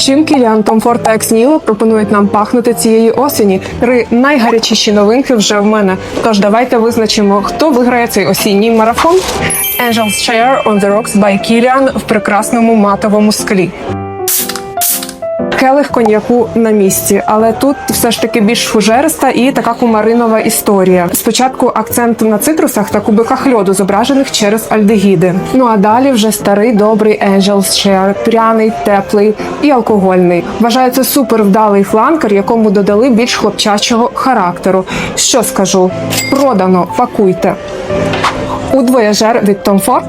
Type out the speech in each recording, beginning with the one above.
Чим Кіліан Комфорт та Ексніло пропонують нам пахнути цієї осені? Три найгарячіші новинки вже в мене. Тож давайте визначимо, хто виграє цей осінній марафон. Angel's Chair on the Rocks by Kilian в прекрасному матовому склі. Келих коньяку на місці, але тут все ж таки більш фужериста і така кумаринова історія. Спочатку акцент на цитрусах та кубиках льоду, зображених через альдегіди. Ну а далі вже старий добрий Angel's Share, пряний, теплий і алкогольний. Вважається супер вдалий фланкер, якому додали більш хлопчачого характеру. Що скажу? Продано, пакуйте. У двояжер від Tom Ford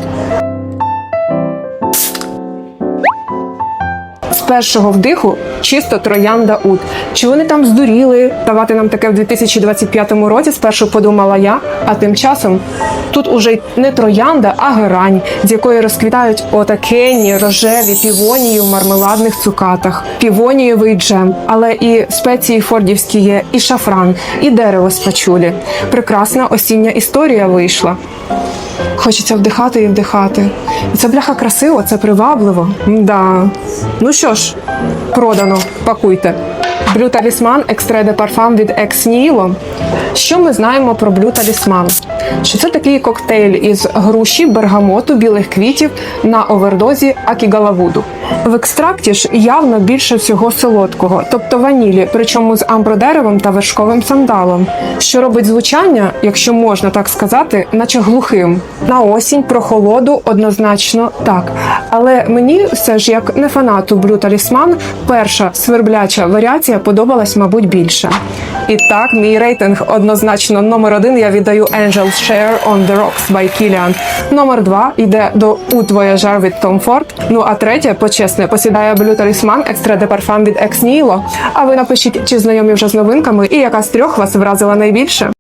з першого вдиху чисто троянда ут. Чи вони там здуріли давати нам таке в 2025 році? Спершу подумала я. А тим часом тут уже не троянда, а герань, з якої розквітають отакенні рожеві півонії в мармеладних цукатах, півонієвий джем, але і спеції фордівські є, і шафран, і дерево з пачулі. Прекрасна осіння історія вийшла. Хочеться вдихати і вдихати. І Це бляха красиво, це привабливо. Да. Ну що ж, продано, пакуйте. Блю талісман екстре де парфам від Екс Ніло. Що ми знаємо про блю талісман? Що це такий коктейль із груші, бергамоту, білих квітів на овердозі акігалавуду. В екстракті ж явно більше всього солодкого, тобто ванілі, причому з амбродеревом та вершковим сандалом, що робить звучання, якщо можна так сказати, наче глухим. На осінь про холоду однозначно так. Але мені все ж як не фанату Блю Талісман, перша свербляча варіація подобалась, мабуть, більше. І так, мій рейтинг однозначно номер один я віддаю Angel's Share on the Rocks by Killian. Номер два йде до Oud Voyageur від Tom Ford. Ну а третє, почесне, посідає Blue Talisman Extra de Parfum від Ex Nihilo. А ви напишіть, чи знайомі вже з новинками і яка з трьох вас вразила найбільше.